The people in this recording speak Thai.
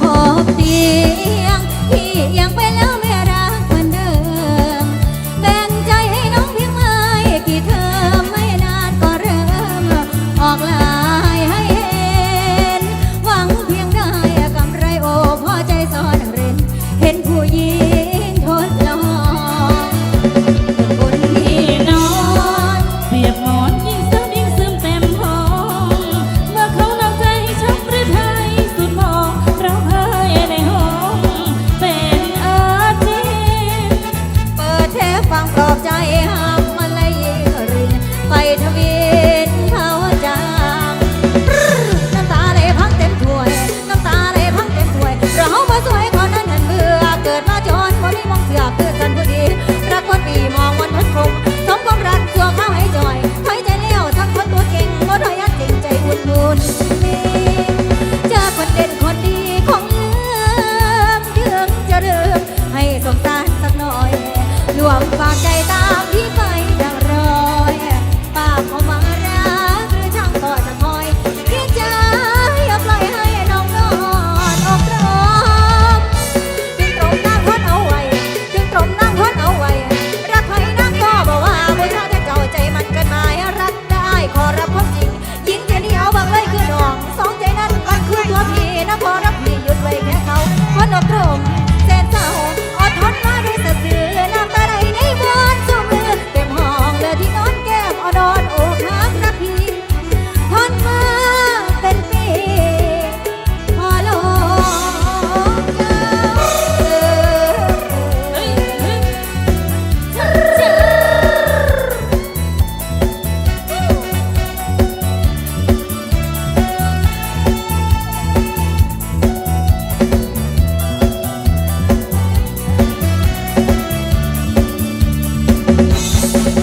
ขอเพียงพี่ยังไปแล้วางปลอบใจให้ 往发街搭